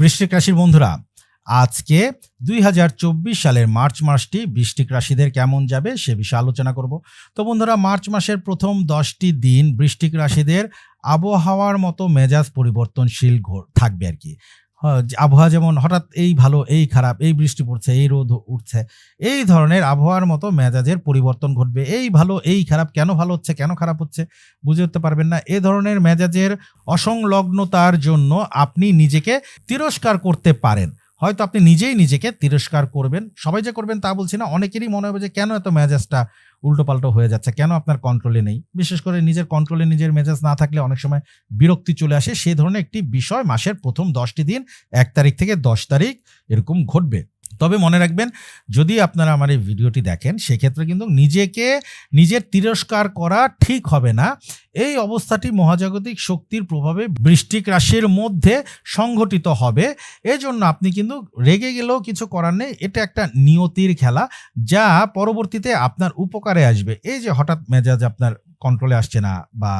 বৃশ্চিক রাশির বন্ধুরা, আজকে দুই হাজার চব্বিশ সালের মার্চ মাসটি বৃষ্টিক রাশিদের কেমন যাবে সে বিষয়ে আলোচনা করব। তো বন্ধুরা, মার্চ মাসের প্রথম দশটি দিন বৃষ্টিক রাশিদের আবহাওয়ার মতো মেজাজ পরিবর্তনশীল থাকবে আর কি। আবহাওয়া যেমন হঠাৎ এই ভালো, এই খারাপ, এই বৃষ্টি পড়ছে, এই রোদ উঠছে, এই ধরনের আবহাওয়ার মতো মেজাজের পরিবর্তন ঘটবে। এই ভালো, এই খারাপ কেন ভালো হচ্ছে, কেন খারাপ হচ্ছে বুঝে উঠতে পারবেন না। এ ধরনের মেজাজের অসংলগ্নতার জন্য আপনি নিজেকে তিরস্কার করতে পারেন। হয়তো আপনি নিজেই নিজেকে তিরস্কার করবেন। সবাই যে করবেন তা বলছি না। অনেকেরই মনে হবে যে কেন এত মেজাজটা উল্টোপাল্টো হয়ে যাচ্ছে? কেন আপনার কন্ট্রোলে নেই? বিশেষ করে নিজের কন্ট্রোলে নিজের মেজাজ না থাকলে অনেক সময় বিরক্তি চলে আসে। সে ধরনের একটি বিষয় মাসের প্রথম দশটি দিন, এক তারিখ থেকে দশ তারিখ এরকম ঘটবে। তবে মনে রাখবেন, যদি আপনারা আমার এই ভিডিওটি দেখেন, সেক্ষেত্রে কিন্তু নিজেকে, নিজের তিরস্কার করা ঠিক হবে না। এই অবস্থাটি মহাজাগতিক শক্তির প্রভাবে বৃষ্টিক রাশির মধ্যে সংঘটিত হবে। এজন্য আপনি কিন্তু রেগে গেলেও কিছু করার নেই। এটা একটা নিয়তির খেলা, যা পরবর্তীতে আপনার উপকারে আসবে। এই যে হঠাৎ মেজাজ আপনার কন্ট্রোলে আসছে না বা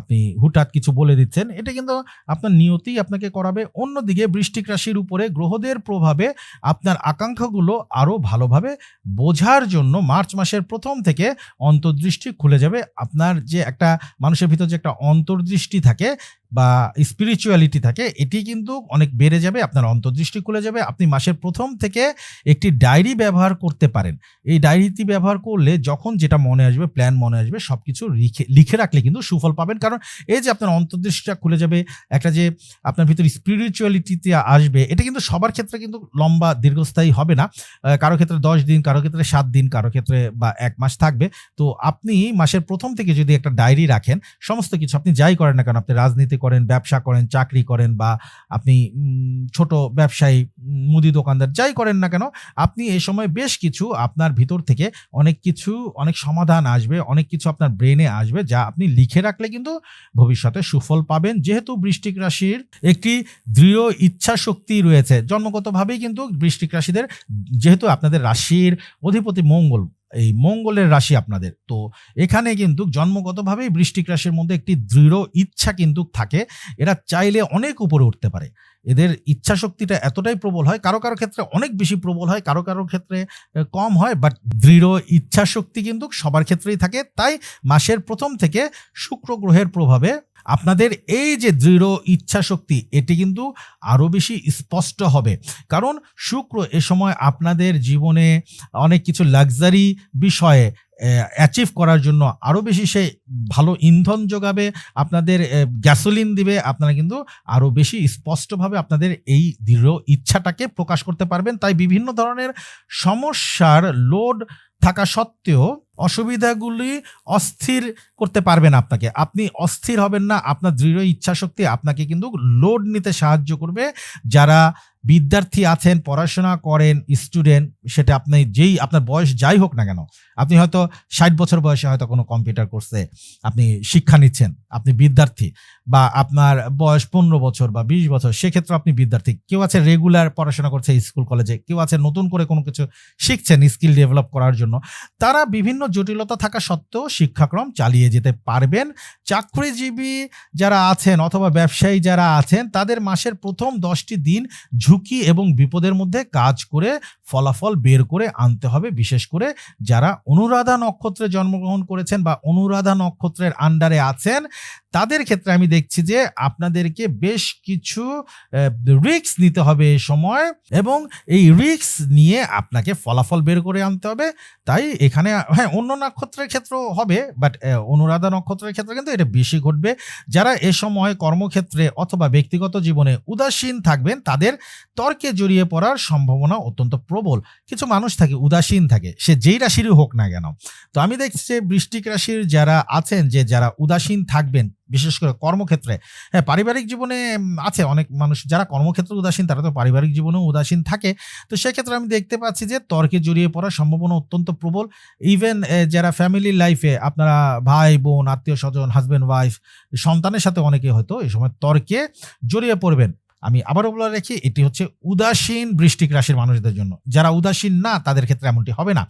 আপনি হুটহাট কিছু বলে দিচ্ছেন, এটা কিন্তু আপনার নিয়তি আপনাকে করাবে। অন্যদিকে বৃষ্টিক রাশির উপরে গ্রহদের প্রভাবে আপনার আকাঙ্ক্ষাগুলো আরও ভালোভাবে বোঝার জন্য মার্চ মাসের প্রথম থেকে অন্তর্দৃষ্টি খুলে যাবে। আপনার যে একটা মানুষের ভিতর যে একটা অন্তর্দৃষ্টি থাকে বা স্পিরিচুয়ালিটি থাকে, এটি কিন্তু অনেক বেড়ে যাবে, আপনার অন্তর্দৃষ্টি খুলে যাবে। আপনি মাসের প্রথম থেকে একটি ডায়েরি ব্যবহার করতে পারেন। এই ডায়েরিটি ব্যবহার করলে যখন যেটা মনে আসবে প্ল্যান মনে আসবে সব কিছু লিখে লিখে রাখলে কিন্তু সুফল পাবেন। কারণ এই যে আপনার অন্তর্দৃষ্টিটা খুলে যাবে, একটা যে আপনার ভিতর স্পিরিচুয়ালিটিতে আসবে, এটা কিন্তু সবার ক্ষেত্রে কিন্তু লম্বা, দীর্ঘস্থায়ী হবে না। কারও ক্ষেত্রে দশ দিন, কারও ক্ষেত্রে সাত দিন, কারও ক্ষেত্রে বা এক মাস থাকবে। তো আপনি মাসের প্রথম থেকে যদি একটা ডায়েরি রাখেন, সমস্ত কিছু আপনি যাই করেন না কেন, আপনি রাজনীতি করেন, ব্যবসা করেন, চাকরি করেন বা আপনি ছোট ব্যবসায়ী, মুদি দোকানদার যাই করেন না কেন, আপনি এই সময় বেশ কিছু আপনার ভিতর থেকে অনেক কিছু, অনেক সমাধান আসবে, অনেক কিছু আপনার ব্রেনে আসবে, যা আপনি লিখে রাখলে কিন্তু ভবিষ্যতে সুফল পাবেন। যেহেতু বৃষ্টিক রাশির একটি দৃঢ় ইচ্ছা শক্তি রয়েছে, জন্মগতভাবেই কিন্তু বৃষ্টিক রাশিদের, যেহেতু আপনাদের রাশির অধিপতি মঙ্গল এই মঙ্গলের রাশি আপনাদের। তো এখানে কিন্তু জন্মগতভাবেই বৃষ্টিক রাশির মধ্যে একটি দৃঢ় ইচ্ছা কিন্তু থাকে। এরা চাইলে অনেক উপরে উঠতে পারে। এদের ইচ্ছা শক্তিটা এতটাই প্রবল হয়, কারও কারও ক্ষেত্রে অনেক বেশি প্রবল হয়, কারও কারও ক্ষেত্রে কম হয় বাট দৃঢ় ইচ্ছা শক্তি কিন্তু সবার ক্ষেত্রেই থাকে। তাই মাসের প্রথম থেকে শুক্র গ্রহের প্রভাবে আপনাদের এই যে দৃঢ় ইচ্ছা শক্তি এটি কিন্তু আরও বেশি স্পষ্ট হবে। কারণ শুক্র এ সময় আপনাদের জীবনে অনেক কিছু লাক্সারি বিষয়ে অ্যাচিভ করার জন্য আরও বেশি সে ভালো ইন্ধন যোগাবে, আপনাদের গ্যাসোলিন দিবে, আপনারা কিন্তু আরও বেশি স্পষ্টভাবে আপনাদের এই দৃঢ় ইচ্ছাটাকে প্রকাশ করতে পারবেন। তাই বিভিন্ন ধরনের সমস্যার লোড থাকা সত্ত্বেও অসুবিধাগুলি অস্থির করতে পারবেন আপনাকে। আপনি অস্থির হবেন না, আপনার দৃঢ় ইচ্ছাশক্তি আপনাকে কিন্তু লোড নিতে সাহায্য করবে। যারা বিদ্যার্থী আছেন, পড়াশোনা করেন স্টুডেন্ট সেটা আপনি যেই, আপনার বয়স যাই হোক না কেন, আপনি হয়তো ষাট বছর বয়সে হয়তো কোনো কম্পিউটার কোর্সে আপনি শিক্ষা নিচ্ছেন, আপনি বিদ্যার্থী বা আপনার বয়স পনেরো বছর বা বিশ বছর, সেক্ষেত্রে আপনি বিদ্যার্থী। কেউ আছে রেগুলার পড়াশোনা করছে স্কুল কলেজে কেউ আছে নতুন করে কোনো কিছু শিখছেন স্কিল ডেভেলপ করার জন্য, তারা বিভিন্ন জটিলতা থাকা সত্ত্বেও শিক্ষাক্রম চালিয়ে যেতে পারবেন। চাকরিজীবী যারা আছেন অথবা ব্যবসায়ী যারা আছেন, তাদের মাসের প্রথম দশটি দিন ঝুঁকি এবং বিপদের মধ্যে কাজ করে ফলাফল বের করে আনতে হবে, বিশেষ করে যারা অনুরাধা নক্ষত্রে জন্মগ্রহণ করেছেন বা অনুরাধা নক্ষত্রের আন্ডারে আছেন, তাদের ক্ষেত্রে আমি দেখছি যে আপনাদেরকে বেশ কিছু রিস্ক নিতে হবে এই সময় এবং এই রিক্স নিয়ে আপনাকে ফলাফল বের করে আনতে হবে। তাই এখানে হ্যাঁ অন্য নক্ষত্রের ক্ষেত্রেও হবে বাট অনুরাধা নক্ষত্রের ক্ষেত্রে কিন্তু এটা বেশি ঘটবে। যারা এ সময় কর্মক্ষেত্রে অথবা ব্যক্তিগত জীবনে উদাসীন থাকবেন, তাদের তর্কে জড়িয়ে পড়ার সম্ভাবনা অত্যন্ত প্রবল। কিছু মানুষ থাকে, উদাসীন থাকে, সে যেই রাশিরই হোক না কেন। তো আমি দেখছি যে বৃষ্টিক রাশির যারা আছেন, যে যারা উদাসীন থাকবেন, বিশেষ করে কর্মক্ষেত্রে হ্যাঁ পারিবারিক জীবনে আছে অনেক মানুষ, যারা কর্মক্ষেত্রে উদাসীন, তারা তো পারিবারিক জীবনেও উদাসীন থাকে। তো সেক্ষেত্রে আমি দেখতে পাচ্ছি যে তর্কে জড়িয়ে পড়ার সম্ভাবনা অত্যন্ত প্রবল। ইভেন যারা ফ্যামিলি লাইফে আপনারা ভাই, বোন আত্মীয় স্বজন হাজব্যান্ড ওয়াইফ সন্তানের সাথে অনেকে হয়তো এই সময় তর্কে জড়িয়ে পড়বেন। আমি আবারও বলে রাখি, এটি হচ্ছে উদাসীন বৃষ্টিক রাশির মানুষদের জন্য। যারা উদাসীন না, তাদের ক্ষেত্রে এমনটি হবে না।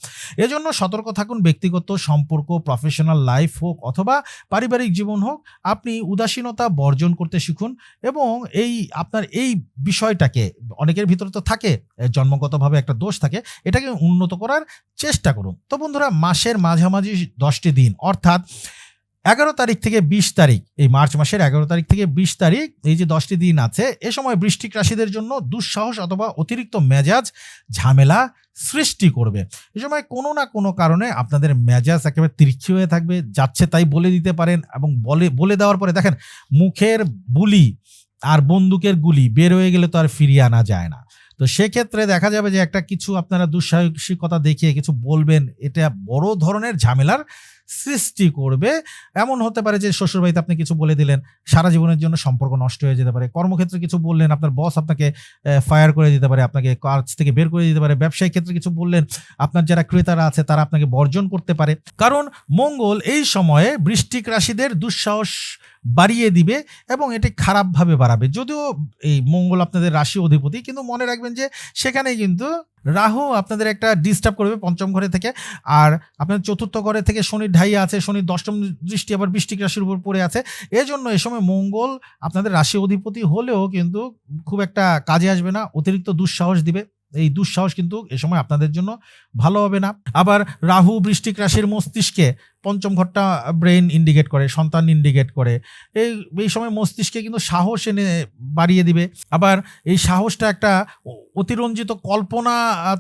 এজন্য সতর্ক থাকুন, ব্যক্তিগত সম্পর্ক প্রফেশনাল লাইফ হোক অথবা পারিবারিক জীবন হোক, আপনি উদাসীনতা বর্জন করতে শিখুন এবং এই আপনার এই বিষয়টাকে, অনেকের ভিতরে তো থাকে, জন্মগতভাবে একটা দোষ থাকে, এটাকে উন্নত করার চেষ্টা করুন। তো বন্ধুরা, মাসের মাঝামাঝি দশটি দিন, অর্থাৎ এগারো তারিখ থেকে বিশ তারিখ, এই মার্চ মাসের এগারো তারিখ থেকে বিশ তারিখ, এই যে দশটি দিন আছে, এ সময় বৃষ্টিক রাশিদের জন্য দুঃসাহস অথবা অতিরিক্ত মেজাজ ঝামেলা সৃষ্টি করবে। এ সময় কোনো না কোনো কারণে আপনাদের মেজাজ একেবারে তিরছি হয়ে থাকবে, যাচ্ছে তাই বলে দিতে পারেন এবং বলে বলে দেওয়ার পরে দেখেন মুখের বুলি আর বন্দুকের গুলি বের হয়ে গেলে তো আর ফিরিয়ে আনা যায় না। তো সেক্ষেত্রে দেখা যাবে যে একটা কিছু আপনারা দুঃসাহসিকতা দেখিয়ে কিছু বলবেন, এটা বড় ধরনের ঝামেলার সৃষ্টি করবে। এমন হতে পারে যে শ্বশুরবাড়িতে আপনি কিছু বলে দিলেন, সারা জীবনের জন্য সম্পর্ক নষ্ট হয়ে যেতে পারে। কর্মক্ষেত্রে কিছু বললেন, আপনার বস আপনাকে ফায়ার করে দিতে পারে, আপনাকে কাজ থেকে বের করে দিতে পারে। ব্যবসায়িক ক্ষেত্রে কিছু বললেন, আপনার যারা ক্রেতারা আছে তারা আপনাকে বর্জন করতে পারে। কারণ মঙ্গল এই সময়ে বৃষ্টিক রাশিদের দুঃসাহস বাড়িয়ে দিবে এবং এটি খারাপভাবে বাড়াবে। যদিও এই মঙ্গল আপনাদের রাশি অধিপতি, কিন্তু মনে রাখবেন যে সেখানে কিন্তু রাহু আপনাদের একটা ডিস্টার্ব করবে পঞ্চম ঘরে থেকে। আর আপনার চতুর্থ ঘরে থেকে শনির ঢাইয়া আছে, শনির দশম দৃষ্টি আবার বৃষ্টিক রাশির উপর পড়ে আছে। এজন্য এ সময় মঙ্গল আপনাদের রাশি অধিপতি হলেও কিন্তু খুব একটা কাজে আসবে না, অতিরিক্ত দুঃসাহস দিবে। এই দুঃসাহস কিন্তু এ সময় আপনাদের জন্য ভালো হবে না। আবার রাহু বৃষ্টিক রাশির মস্তিষ্কে পঞ্চম ঘরটা ব্রেন ইন্ডিকেট করে, সন্তান ইন্ডিকেট করে। এই এই সময় মস্তিষ্কে কিন্তু সাহস এনে বাড়িয়ে দিবে। আবার এই সাহসটা একটা অতিরঞ্জিত কল্পনা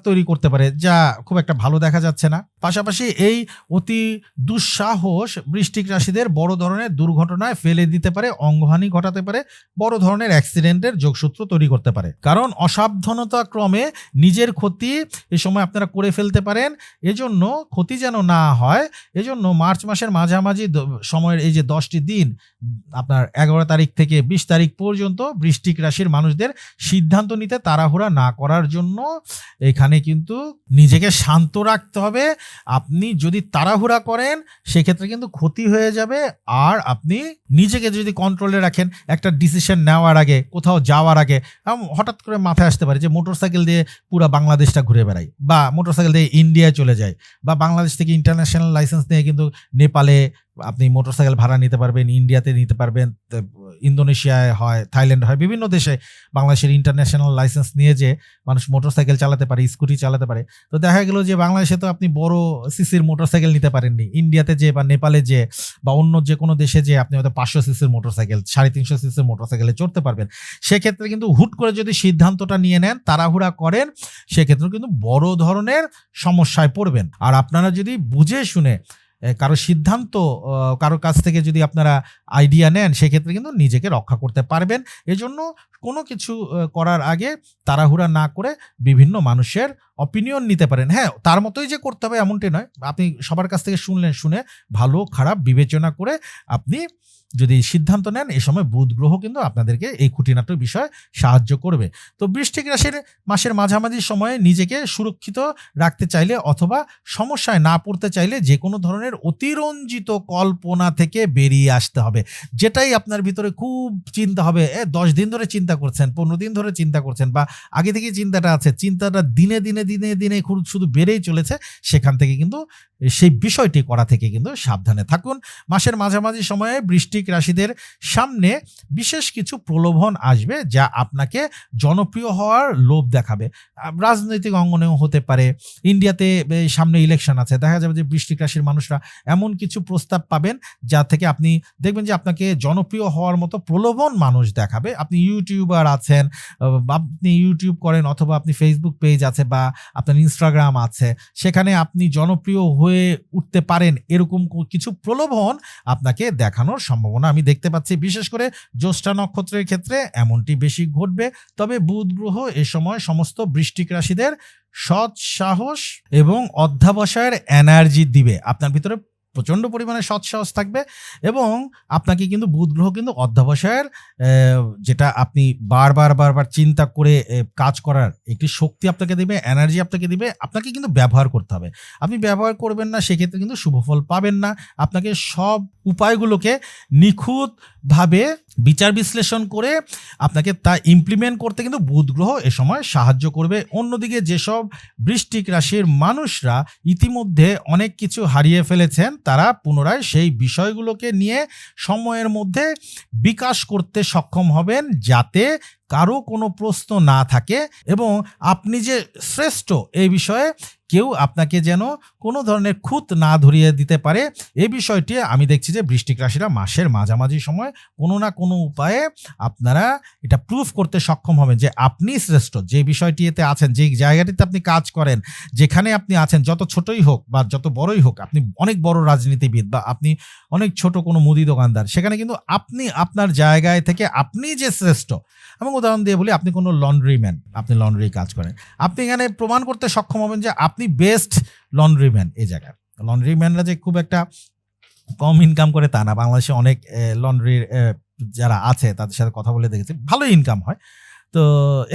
তৈরি করতে পারে, যা খুব একটা ভালো দেখা যাচ্ছে না। পাশাপাশি এই অতি দুঃসাহস বৃষ্টিক রাশিদের বড় ধরনের দুর্ঘটনায় ফেলে দিতে পারে, অঙ্গহানি ঘটাতে পারে, বড় ধরনের অ্যাক্সিডেন্টের যোগসূত্র তৈরি করতে পারে। কারণ অসাবধানতা ক্রমে নিজের ক্ষতি এ সময় আপনারা করে ফেলতে পারেন, এজন্য ক্ষতি যেন না হয়, এজন্য মার্চ মাসের মাঝামাঝি সময়ের এই যে দশটি দিন, আপনার এগারো তারিখ থেকে বিশ তারিখ পর্যন্ত বৃষ্টিক রাশির মানুষদের সিদ্ধান্ত নিতে তাড়াহুড়া না করার জন্য এখানে কিন্তু নিজেকে শান্ত রাখতে হবে। আপনি যদি তাড়াহুড়া করেন, সেক্ষেত্রে কিন্তু ক্ষতি হয়ে যাবে। আর আপনি নিজেকে যদি কন্ট্রোলে রাখেন, একটা ডিসিশন নেওয়ার আগে, কোথাও যাওয়ার আগে হঠাৎ করে মাথায় আসতে পারে যে মোটরসাইকেল দিয়ে পুরো বাংলাদেশটা ঘুরে বেড়াই বা মোটরসাইকেল দিয়ে ইন্ডিয়ায় চলে যায় বা বাংলাদেশ থেকে ইন্টারন্যাশনাল লাইসেন্স নিয়ে কিন্তু নেপালে আপনি মোটরসাইকেল ভাড়া নিতে পারবেন, ইন্ডিয়াতে নিতে পারবেন ইন্দোনেশিয়ায় হয়, থাইল্যান্ড হয়, বিভিন্ন দেশে বাংলাদেশের ইন্টারন্যাশনাল লাইসেন্স নিয়ে যে মানুষ মোটরসাইকেল চালাতে পারে, স্কুটি চালাতে পারে। তো দেখা গেল যে বাংলাদেশে তো আপনি বড় সিসির মোটরসাইকেল নিতে পারেননি। ইন্ডিয়াতে যে বা নেপালে যে বা অন্য যে কোনো দেশে যে আপনি হয়তো পাঁচশো সিসির মোটরসাইকেল, সাড়ে তিনশো সিসির মোটরসাইকেলে চড়তে পারবেন। সেক্ষেত্রে কিন্তু হুট করে যদি সিদ্ধান্তটা নিয়ে নেন, তাড়াহুড়া করেন সেক্ষেত্রে কিন্তু বড় ধরনের সমস্যায় পড়বেন। আর আপনারা যদি বুঝে শুনে কারও সিদ্ধান্ত কারও কাছ থেকে যদি আপনারা আইডিয়া নেন, সেক্ষেত্রে কিন্তু নিজেকে রক্ষা করতে পারবেন। এজন্য কোনো কিছু করার আগে তাড়াহুড়া না করে বিভিন্ন মানুষের অপিনিয়ন নিতে পারেন। হ্যাঁ তার মতোই যে করতে হবে এমনটি নয়। আপনি সবার কাছ থেকে শুনলেন শুনে ভালো, খারাপ বিবেচনা করে আপনি যদি সিদ্ধান্ত নেন, এ সময় বুধ গ্রহ কিন্তু আপনাদেরকে এই খুঁটিনাটি বিষয়ে সাহায্য করবে। তো বৃষ্টিক রাশির মাসের মাঝামাঝি সময়ে নিজেকে সুরক্ষিত রাখতে চাইলে অথবা সমস্যায় না পড়তে চাইলে যে কোনো ধরনের অতিরঞ্জিত কল্পনা থেকে বেরিয়ে আসতে হবে। যেটাই আপনার ভিতরে খুব চিন্তা হবে, এ দশ দিন ধরে চিন্তা করছেন, পনেরো দিন ধরে চিন্তা করছেন বা আগে থেকে চিন্তাটা আছে, চিন্তাটা দিনে দিনে দিনে দিনে শুধু বেড়েই চলেছে, সেখান থেকে কিন্তু সেই বিষয়টি করা থেকে কিন্তু সাবধানে থাকুন। মাসের মাঝামাঝি সময়ে বৃষ্টিক রাশিদের সামনে বিশেষ কিছু প্রলোভন আসবে যা আপনাকে জনপ্রিয় হওয়ার লোভ দেখাবে। রাজনৈতিক অঙ্গনেও হতে পারে। ইন্ডিয়াতে সামনে ইলেকশন আছে, দেখা যাবে যে বৃষ্টিক রাশির মানুষরা এমন কিছু প্রস্তাব পাবেন যা থেকে আপনি দেখবেন যে আপনাকে জনপ্রিয় হওয়ার মতো প্রলোভন মানুষ দেখাবে। আপনি ইউটিউবার আছেন আপনি ইউটিউব করেন অথবা আপনি ফেসবুক পেজ আছে বা আপনার ইনস্টাগ্রাম আছে, সেখানে আপনি জনপ্রিয় হয়ে উঠতে পারেন এরকম কিছু প্রলোভন আপনাকে দেখানোর সম্ভাবনা আমি দেখতে পাচ্ছি। বিশেষ করে জ্যৈষ্ঠা নক্ষত্রের ক্ষেত্রে এমনটি বেশি ঘটবে। তবে বুধ গ্রহ এ সময় সমস্ত বৃষ্টিক রাশিদের সৎ সাহস এবং অধ্যাবসায়ের এনার্জি দিবে। আপনার ভিতরে প্রচণ্ড পরিমাণে সৎ সাহস থাকবে এবং আপনাকে কিন্তু বুধ গ্রহ কিন্তু অধ্যাবসায়ের যেটা আপনি বারবার বারবার চিন্তা করে কাজ করার একটি শক্তি আপনাকে দেবে এনার্জি আপনাকে দিবে, আপনাকে কিন্তু ব্যবহার করতে হবে। আপনি ব্যবহার করবেন না, সেক্ষেত্রে কিন্তু শুভফল পাবেন না। আপনাকে সব উপায়গুলোকে নিখুঁতভাবে বিচার বিশ্লেষণ করে আপনাকে তা ইমপ্লিমেন্ট করতে কিন্তু বুধ গ্রহ এ সময় সাহায্য করবে। অন্যদিকে যেসব বৃষ্টিক রাশির মানুষরা ইতিমধ্যে অনেক কিছু হারিয়ে ফেলেছেন তারা পুনরায় সেই বিষয়গুলোকে নিয়ে সময়ের মধ্যে বিকাশ করতে সক্ষম হবেন যাতে কারও কোনো প্রশ্ন না থাকে এবং আপনি যে শ্রেষ্ঠ এই বিষয়ে কেউ আপনাকে যেন কোনো ধরনের খুঁত না ধরিয়ে দিতে পারে এই বিষয়টি আমি দেখছি যে বৃষ্টিক রাশিরা মাসের মাঝামাঝি সময় কোনো না কোনো উপায়ে আপনারা এটা প্রুফ করতে সক্ষম হবেন যে আপনি শ্রেষ্ঠ। যে বিষয়টিতে আছেন, যে জায়গাটিতে আপনি কাজ করেন, যেখানে আপনি আছেন, যত ছোটই হোক বা যত বড়ই হোক, আপনি অনেক বড় রাজনীতিবিদ বা আপনি অনেক ছোট কোনো মুদি দোকানদার, সেখানে কিন্তু আপনি আপনার জায়গায় থেকে আপনি যে শ্রেষ্ঠ আমি উদাহরণ দিয়ে বলি, আপনি কোনো লন্ড্রিম্যান, আপনি লন্ড্রি কাজ করেন। আপনি এখানে প্রমাণ করতে সক্ষম হবেন যে আপনি বেস্ট লন্ড্রিম্যান এই জায়গায় লন্ড্রিম্যানরা যে খুব একটা কম ইনকাম করে তা না। বাংলাদেশে অনেক লন্ড্রির যারা আছে তাদের সাথে কথা বলে দেখেছি ভালো ইনকাম হয়। তো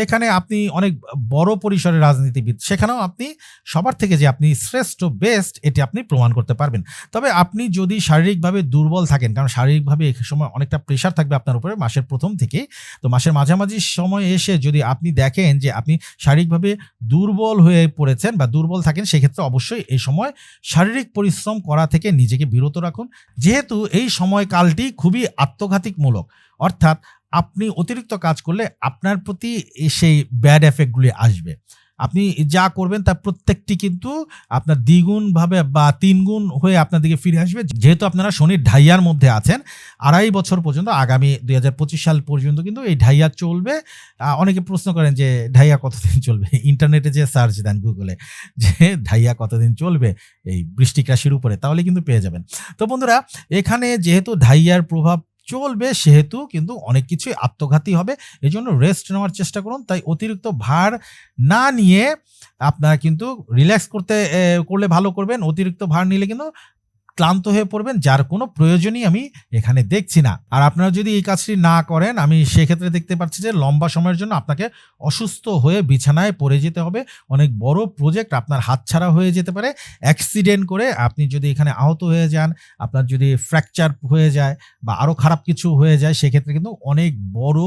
এখানে আপনি অনেক বড় পরিসরে রাজনীতিবিদ, সেখানেও আপনি সবার থেকে যে আপনি শ্রেষ্ঠ বেস্ট এটি আপনি প্রমাণ করতে পারবেন। তবে আপনি যদি শারীরিকভাবে দুর্বল থাকেন, কারণ শারীরিকভাবে এক সময় অনেকটা প্রেশার থাকবে আপনার উপরে মাসের প্রথম থেকে, তো মাসের মাঝামাঝি সময় এসে যদি আপনি দেখেন যে আপনি শারীরিকভাবে দুর্বল হয়ে পড়েছেন বা দুর্বল থাকেন, সেক্ষেত্রে অবশ্যই এই সময় শারীরিক পরিশ্রম করা থেকে নিজেকে বিরত রাখুন। যেহেতু এই সময়কালটি খুবই আত্মঘাতিকমূলক অর্থাৎ আপনি অতিরিক্ত কাজ করলে আপনার প্রতি সেই ব্যাড এফেক্টগুলি আসবে। আপনি যা করবেন তার প্রত্যেকটি কিন্তু আপনার দ্বিগুণভাবে বা তিনগুণ হয়ে আপনার দিকে ফিরে আসবে। যেহেতু আপনারা শনির ঢাইয়ার মধ্যে আছেন, আড়াই বছর পর্যন্ত, আগামী দুই হাজার পঁচিশ সাল পর্যন্ত কিন্তু এই ঢাইয়া চলবে। অনেকে প্রশ্ন করেন যে, ঢাইয়া কতদিন চলবে? ইন্টারনেটে যে সার্চ দেন গুগলে, যে ঢাইয়া কতদিন চলবে এই বৃষ্টিক রাশির উপরে, তাহলে কিন্তু পেয়ে যাবেন। তো বন্ধুরা, এখানে যেহেতু ঢাইয়ার প্রভাব চলবে সেহেতু কিন্তু অনেক কিছুই আত্মঘাতী হবে। এই জন্য রেস্ট নেওয়ার চেষ্টা করুন। তাই অতিরিক্ত ভার না নিয়ে আপনারা কিন্তু রিল্যাক্স করতে করলে ভালো করবেন। অতিরিক্ত ভার নিলে কিন্তু ক্লান্ত হয়ে পড়বেন, যার কোনো প্রয়োজনই আমি এখানে দেখছি না। আর আপনারা যদি এই কাজটি না করেন, আমি সেক্ষেত্রে দেখতে পাচ্ছি যে লম্বা সময়ের জন্য আপনাকে অসুস্থ হয়ে বিছানায় পড়ে যেতে হবে। অনেক বড় প্রজেক্ট আপনার হাতছাড়া হয়ে যেতে পারে। অ্যাক্সিডেন্ট করে আপনি যদি এখানে আহত হয়ে যান, আপনার যদি ফ্র্যাকচার হয়ে যায় বা আরও খারাপ কিছু হয়ে যায়, সেক্ষেত্রে কিন্তু অনেক বড়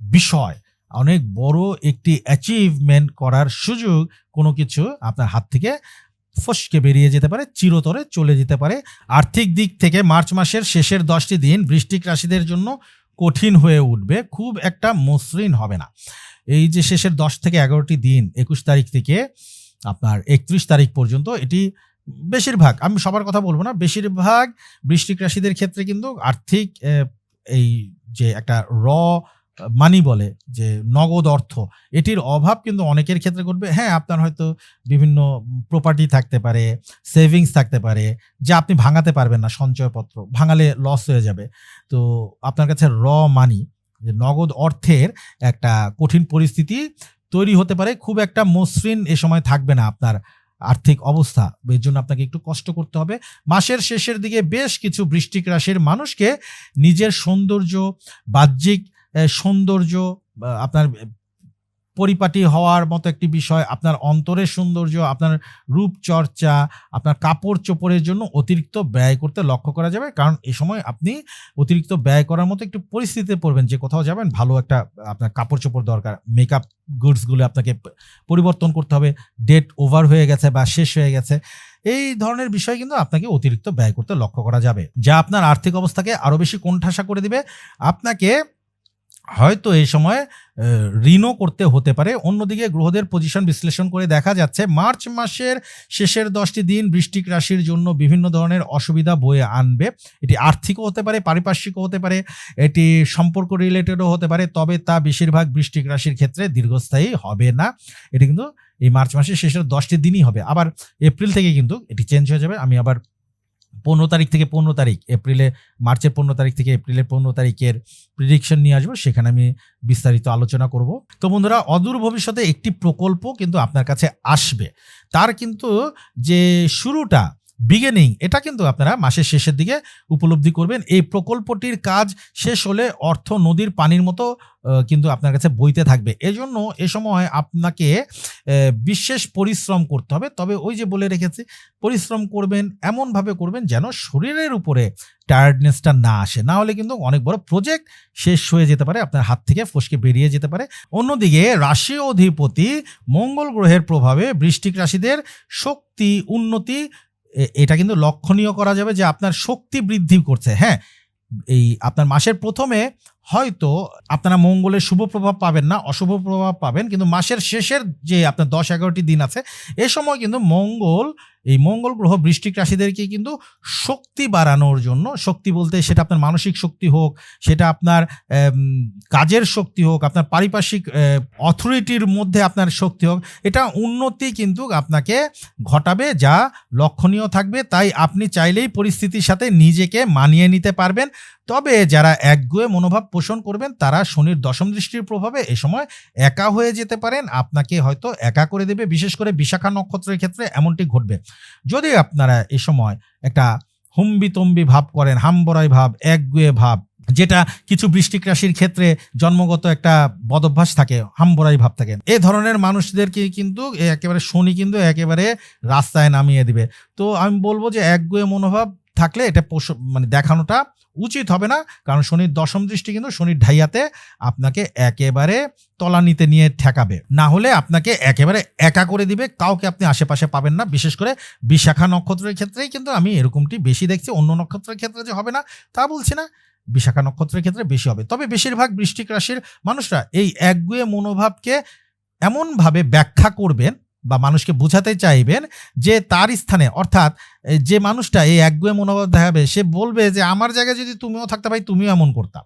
বিষয়, অনেক বড় একটি অ্যাচিভমেন্ট করার সুযোগ কোনো কিছু আপনার হাত থেকে ফসকে বেরিয়ে যেতে পারে, চিরতরে চলে যেতে পারে। আর্থিক দিক থেকে মার্চ মাসের শেষের দশটি দিন বৃষ্টিক রাশিদের জন্য কঠিন হয়ে উঠবে, খুব একটা মসৃণ হবে না। এই যে শেষের দশ থেকে এগারোটি দিন, একুশ তারিখ থেকে আপনার একত্রিশ তারিখ পর্যন্ত, এটি বেশিরভাগ, আমি সবার কথা বলব না, বেশিরভাগ বৃষ্টিক রাশিদের ক্ষেত্রে কিন্তু আর্থিক এই যে একটা র মানি বলে যে নগদ অর্থ। এটির অভাব কিন্তু অনেকের ক্ষেত্রে ঘটবে। হ্যাঁ আপনার হয়তো বিভিন্ন প্রপার্টি থাকতে পারে সেভিংস থাকতে পারে, যা আপনি ভাঙাতে পারবেন না সঞ্চয়পত্র, ভাঙালে লস হয়ে যাবে। তো আপনার কাছে র মানি যে নগদ অর্থের একটা কঠিন পরিস্থিতি তৈরি হতে পারে, খুব একটা মসৃণ এ সময় থাকবে না আপনার আর্থিক অবস্থা। এর জন্য আপনাকে একটু কষ্ট করতে হবে। মাসের শেষের দিকে বেশ কিছু বৃষ্টিক রাশির মানুষকে নিজের সৌন্দর্য, বাহ্যিক সৌন্দর্য আপনার পরিপাটি হওয়ার মতো একটি বিষয়, আপনার অন্তরের সৌন্দর্য, আপনার রূপচর্চা, আপনার কাপড় চোপড়ের জন্য অতিরিক্ত ব্যয় করতে লক্ষ্য করা যাবে। কারণ এ সময় আপনি অতিরিক্ত ব্যয় করার মতো একটু পরিস্থিতিতে পড়বেন, যে কোথাও যাবেন, ভালো একটা, আপনার কাপড় চোপড় দরকার। মেকআপ গুডসগুলো আপনাকে পরিবর্তন করতে হবে, ডেট ওভার হয়ে গেছে বা শেষ হয়ে গেছে। এই ধরনের বিষয় কিন্তু আপনাকে অতিরিক্ত ব্যয় করতে লক্ষ্য করা যাবে। যা আপনার আর্থিক অবস্থাকে আরও বেশি কোণঠাসা করে দিবে। আপনাকে হয়তো এই সময় ঋণও করতে হতে পারে। অন্যদিকে গ্রহদের পজিশন বিশ্লেষণ করে দেখা যাচ্ছে, মার্চ মাসের শেষের দশটি দিন বৃষ্টিক রাশির জন্য বিভিন্ন ধরনের অসুবিধা বয়ে আনবে। এটি আর্থিকও হতে পারে, পারিপার্শ্বিকও হতে পারে, এটি সম্পর্ক রিলেটেডও হতে পারে, তবে তা বেশিরভাগ বৃষ্টিক রাশির ক্ষেত্রে দীর্ঘস্থায়ী হবে না। এটি কিন্তু এই মার্চ মাসের শেষের দশটি দিনই হবে। আবার এপ্রিল থেকে কিন্তু এটি চেঞ্জ হয়ে যাবে। আমি আবার পনেরো তারিখ থেকে পনেরো তারিখ, এপ্রিলে, মার্চের পনেরো তারিখ থেকে এপ্রিলের পনেরো তারিখের প্রিডিকশন নিয়ে আসব, সেখানে আমি বিস্তারিত আলোচনা করব। তো বন্ধুরা, অদূর ভবিষ্যতে একটি প্রকল্প কিন্তু আপনার কাছে আসবে। তার কিন্তু যে শুরুটা বিগিনিং এটা কিন্তু আপনারা মাসের শেষের দিকে উপলব্ধি করবেন। এই প্রকল্পটির কাজ শেষ হলে অর্থ নদীর পানির মতো কিন্তু আপনার কাছে বইতে থাকবে। এজন্য এ সময় আপনাকে বিশেষ পরিশ্রম করতে হবে। তবে ওই যে বলে রেখেছি, পরিশ্রম করবেন, এমনভাবে করবেন যেন শরীরের উপরে টায়ার্ডনেসটা না আসে। না হলে কিন্তু অনেক বড় প্রজেক্ট শেষ হয়ে যেতে পারে, আপনার হাত থেকে ফসকে বেরিয়ে যেতে পারে। অন্যদিকে রাশি অধিপতি মঙ্গল গ্রহের প্রভাবে বৃষ্টিক রাশিদের শক্তি, উন্নতি এটা কিন্তু লক্ষণীয় করা যাবে যে আপনার শক্তি বৃদ্ধি করছে। হ্যাঁ এই আপনার মাসের প্রথমে হয়তো আপনারা মঙ্গলের শুভ প্রভাব পাবেন না, অশুভ প্রভাব পাবেন, কিন্তু মাসের শেষের যে আপনার দশ এগারোটি দিন আছে, এ সময় কিন্তু মঙ্গল, এই মঙ্গল গ্রহ বৃষ্টিক রাশিদেরকে কিন্তু শক্তি বাড়ানোর জন্য, শক্তি বলতে সেটা আপনার মানসিক শক্তি হোক, সেটা আপনার কাজের শক্তি হোক, আপনার পারিপার্শ্বিক অথরিটির মধ্যে আপনার শক্তি হোক, এটা উন্নতি কিন্তু আপনাকে ঘটাবে, যা লক্ষণীয় থাকবে, তাই আপনি চাইলেই পরিস্থিতির সাথে নিজেকে মানিয়ে নিতে পারবেন। তবে যারা একগুয়ে মনোভাব পোষণ করবেন, তারা শনির দশম দৃষ্টির প্রভাবে এ সময় একা হয়ে যেতে পারেন। আপনাকে হয়তো একা করে দেবে, বিশেষ করে বিশাখা নক্ষত্রের ক্ষেত্রে এমনটি ঘটবে। যদি আপনারা এ সময় একটা হুম্বিতম্বি ভাব করেন, হাম্বরাই ভাব, একগুয়ে ভাব, যেটা কিছু বৃষ্টিক রাশির ক্ষেত্রে জন্মগত একটা বদভ্যাস থাকে, হাম্বরাই ভাব থাকে, এ ধরনের মানুষদেরকে কিন্তু একেবারে শনি কিন্তু একেবারে রাস্তায় নামিয়ে দিবে। তো আমি বলব যে একগুয়ে মনোভাব থাকলে এটা পোষ- মানে দেখানোটা উচিত হবে না। কারণ শনির দশম দৃষ্টি কিন্তু শনির ঢাইয়াতে আপনাকে একেবারে তলানিতে নিয়ে ঠেকাবে। না হলে আপনাকে একেবারে একা করে দিবে, কাউকে আপনি আশেপাশে পাবেন না। বিশেষ করে বিশাখা নক্ষত্রের ক্ষেত্রেই কিন্তু আমি এরকমটি বেশি দেখছি। অন্য নক্ষত্রের ক্ষেত্রে যে হবে না, তা বলছি না। বিশাখা নক্ষত্রের ক্ষেত্রে বেশি হবে। তবে বেশিরভাগ বৃষ্টিক রাশির মানুষরা এই একগুয়ে মনোভাবকে এমনভাবে ব্যাখ্যা করবেন বা মানুষকে বোঝাতে চাইবেন যে তার স্থানে, অর্থাৎ যে মানুষটা এই একগুয়ে মনোভাব দেখাবে, সে বলবে যে আমার জায়গায় যদি তুমিও থাকতে ভাই তুমিও এমন করতা।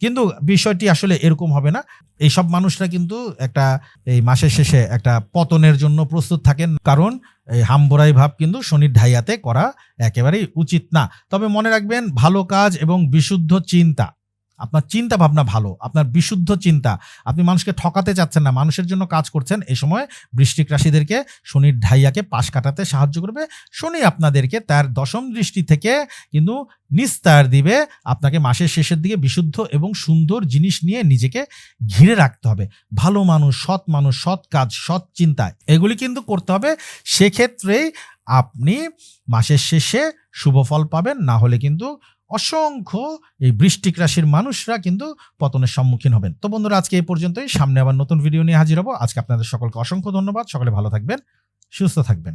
কিন্তু বিষয়টি আসলে এরকম হবে না। এইসব মানুষরা কিন্তু একটা এই মাসের শেষে একটা পতনের জন্য প্রস্তুত থাকেন। কারণ এই হাম্বরাই ভাব কিন্তু শনির ঢাইয়াতে করা একেবারেই উচিত না। তবে মনে রাখবেন, ভালো কাজ এবং বিশুদ্ধ চিন্তা আপনার চিন্তা ভাবনা ভালো, আপনার বিশুদ্ধ চিন্তা। আপনি মানুষকে ঠকাতে চাচ্ছেন না, মানুষের জন্য কাজ করছেন এই সময় বৃষ্টিক রাশিদেরকে শনির ঢাইয়াকে পাশ কাটাতে সাহায্য করবে। শনি আপনাদেরকে তার দশম দৃষ্টি থেকে কিন্তু নিস্তার দিবে, আপনাকে মাসের শেষের দিকে বিশুদ্ধ এবং সুন্দর জিনিস নিয়ে নিজেকে ঘিরে রাখতে হবে। ভালো মানুষ, সৎ মানুষ, সৎ কাজ, সৎ চিন্তা, এগুলি কিন্তু করতে হবে। সেক্ষেত্রেই আপনি মাসের শেষে শুভ ফল পাবেন, না হলে কিন্তু অসংখ্য এই বৃষ্টিক রাশির মানুষরা কিন্তু পতনের সম্মুখীন হবেন। তো বন্ধুরা, আজকে এই পর্যন্তই। সামনে আবার নতুন ভিডিও নিয়ে হাজির হব। আজকে আপনাদের সকলকে অসংখ্য ধন্যবাদ। সকলে ভালো থাকবেন, সুস্থ থাকবেন।